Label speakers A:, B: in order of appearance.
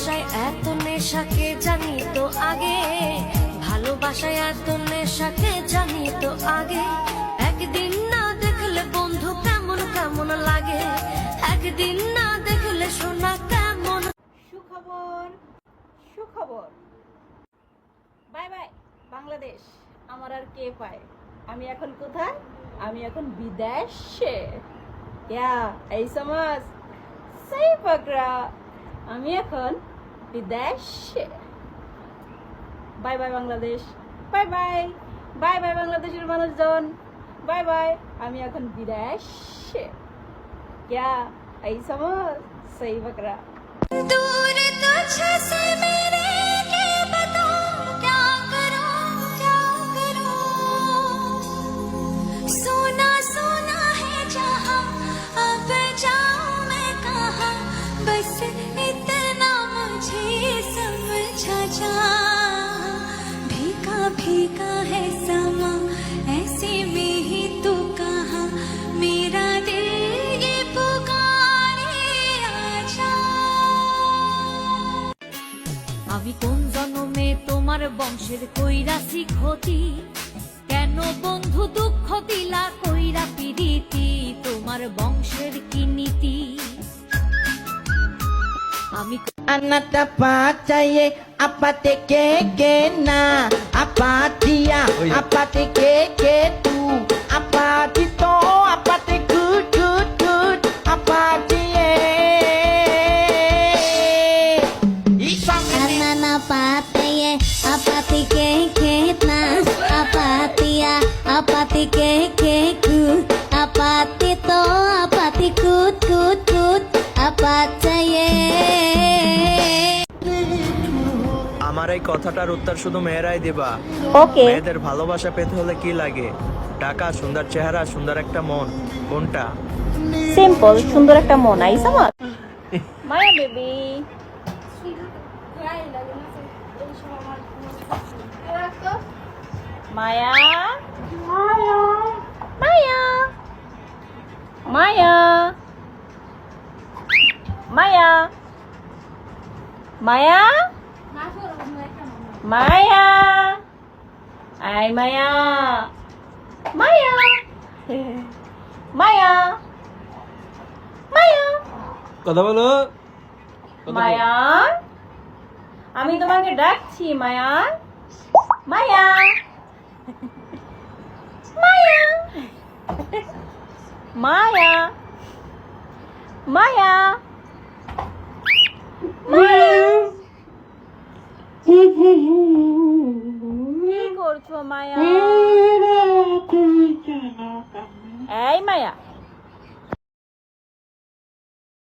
A: ভালোবাসায় এত নেশাকে জানি তো আগে। ভালোবাসায় এত নেশাকে জানি তো আগে। একদিন না দেখলে বন্ধু কেমন কেমন লাগে। একদিন না দেখলে শোনা কেমন
B: সুখবর সুখবর। বাই বাই, বাংলাদেশ, আমার আর কে পায়? আমি এখন কোথায়? আমি এখন বিদেশে। ইয়া, এই সমাজ। সেই পাকড়া আমি এখন বিদেশে bye bye Bangladesh bye bye bye bye বাংলাদেশের মানুষজন বাই বাই আমি এখন বিদেশে क्या এই সমাজ সেই পাকড়া
A: दूर तुझसे मेरे मुझे समझा जा भीगा भीगा है समा ऐसे में ही तू कहा मेरा दिल ये पुकारे आजा আমি কোন জন্মে তোমার বংশের কইরাছি ক্ষতি কেন বন্ধু দুঃখ দিলা কইরা পিরিতি তোমার বংশের কি নীতি আমি
C: anata pacaye apa tekeke na apa dia apa tekeke tu apatito apate good good apa dia isam
D: anana pacaye apa tekeke na apa apatia ya, oh, iya. apate keke ku apatito apati good good apa apatie
E: আমার এই কথাটার উত্তর শুধু মেয়েরাই দিবা।
B: ওকে।
E: মেয়েদের ভালোবাসা পেতে হলে কি লাগে? টাকা সুন্দর চেহারা সুন্দর একটা মন। কোনটা?
B: সিম্পল সুন্দর একটা মন। আইস আমার মায়া baby. Maya. Maya. Maya. Maya. Maya. Maya. Maya I মায়া। মায়া। মায়া। মায়া।
E: কথা বলো।
B: মায়ান আমি তোমাকে ডাকছি মায়ান মায়া। মায়া। মায়া। মায়া। মায়া। মায়া এই মায়া